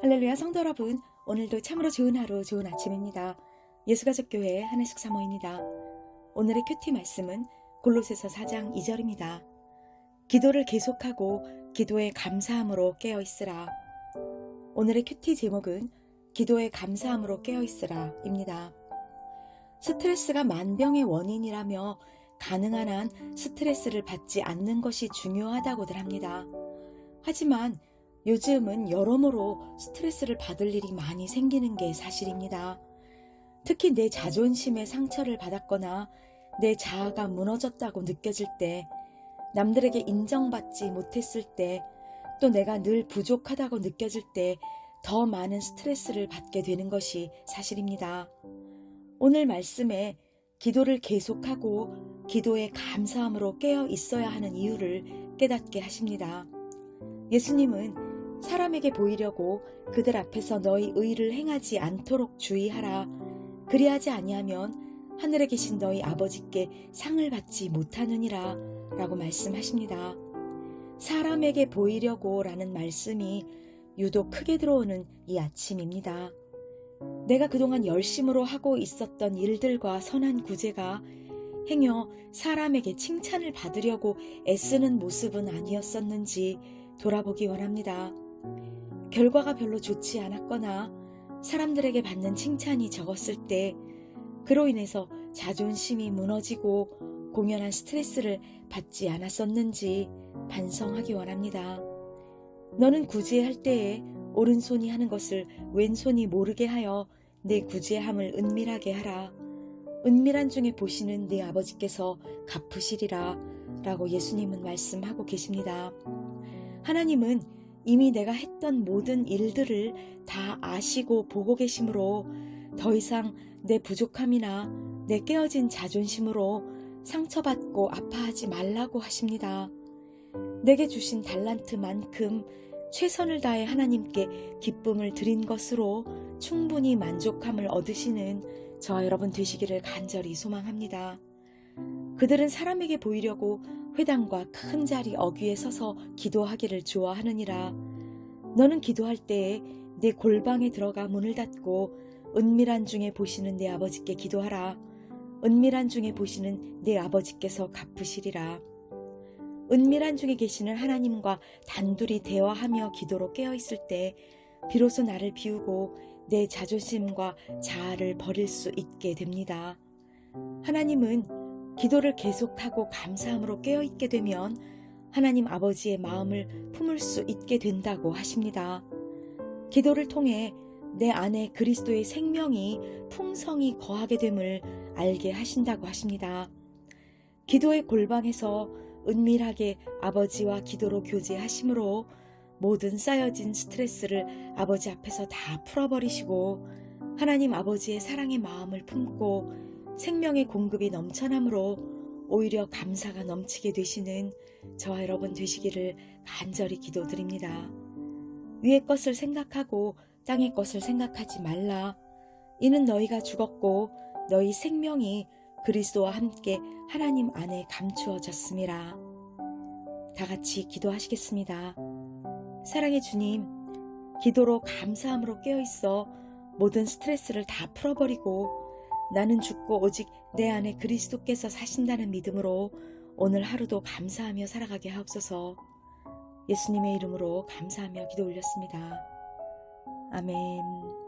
할렐루야 성도 여러분, 오늘도 참으로 좋은 하루, 좋은 아침입니다. 예수가족 교회 한혜숙 사모입니다. 오늘의 큐티 말씀은 골로새서 4장 2절입니다. 기도를 계속하고 기도에 감사함으로 깨어 있으라. 오늘의 큐티 제목은 기도에 감사함으로 깨어 있으라입니다. 스트레스가 만병의 원인이라며 가능한 한 스트레스를 받지 않는 것이 중요하다고들 합니다. 하지만 요즘은 여러모로 스트레스를 받을 일이 많이 생기는 게 사실입니다. 특히 내 자존심에 상처를 받았거나 내 자아가 무너졌다고 느껴질 때, 남들에게 인정받지 못했을 때, 또 내가 늘 부족하다고 느껴질 때 더 많은 스트레스를 받게 되는 것이 사실입니다. 오늘 말씀에 기도를 계속하고 기도에 감사함으로 깨어 있어야 하는 이유를 깨닫게 하십니다. 예수님은 사람에게 보이려고 그들 앞에서 너희 의를 행하지 않도록 주의하라. 그리하지 아니하면 하늘에 계신 너희 아버지께 상을 받지 못하느니라 라고 말씀하십니다. 사람에게 보이려고 라는 말씀이 유독 크게 들어오는 이 아침입니다. 내가 그동안 열심으로 하고 있었던 일들과 선한 구제가 행여 사람에게 칭찬을 받으려고 애쓰는 모습은 아니었었는지 돌아보기 원합니다. 결과가 별로 좋지 않았거나 사람들에게 받는 칭찬이 적었을 때 그로 인해서 자존심이 무너지고 공연한 스트레스를 받지 않았었는지 반성하기 원합니다. 너는 구제할 때에 오른손이 하는 것을 왼손이 모르게 하여 내 구제함을 은밀하게 하라. 은밀한 중에 보시는 내 아버지께서 갚으시리라. 라고 예수님은 말씀하고 계십니다. 하나님은 이미 내가 했던 모든 일들을 다 아시고 보고 계시므로 더 이상 내 부족함이나 내 깨어진 자존심으로 상처받고 아파하지 말라고 하십니다. 내게 주신 달란트만큼 최선을 다해 하나님께 기쁨을 드린 것으로 충분히 만족함을 얻으시는 저와 여러분 되시기를 간절히 소망합니다. 그들은 사람에게 보이려고 회당과 큰 자리 어귀에 서서 기도하기를 좋아하느니라. 너는 기도할 때에 내 골방에 들어가 문을 닫고 은밀한 중에 보시는 내 아버지께 기도하라. 은밀한 중에 보시는 내 아버지께서 갚으시리라. 은밀한 중에 계시는 하나님과 단둘이 대화하며 기도로 깨어 있을 때 비로소 나를 비우고 내 자존심과 자아를 버릴 수 있게 됩니다. 하나님은 기도를 계속하고 감사함으로 깨어 있게 되면 하나님 아버지의 마음을 품을 수 있게 된다고 하십니다. 기도를 통해 내 안에 그리스도의 생명이 풍성히 거하게 됨을 알게 하신다고 하십니다. 기도의 골방에서 은밀하게 아버지와 기도로 교제하심으로 모든 쌓여진 스트레스를 아버지 앞에서 다 풀어버리시고 하나님 아버지의 사랑의 마음을 품고 생명의 공급이 넘쳐남으로 오히려 감사가 넘치게 되시는 저와 여러분 되시기를 간절히 기도드립니다. 위의 것을 생각하고 땅의 것을 생각하지 말라. 이는 너희가 죽었고 너희 생명이 그리스도와 함께 하나님 안에 감추어졌습니다. 다 같이 기도하시겠습니다. 사랑의 주님, 기도로 감사함으로 깨어있어 모든 스트레스를 다 풀어버리고 나는 죽고 오직 내 안에 그리스도께서 사신다는 믿음으로 오늘 하루도 감사하며 살아가게 하옵소서 예수님의 이름으로 감사하며 기도 올렸습니다. 아멘.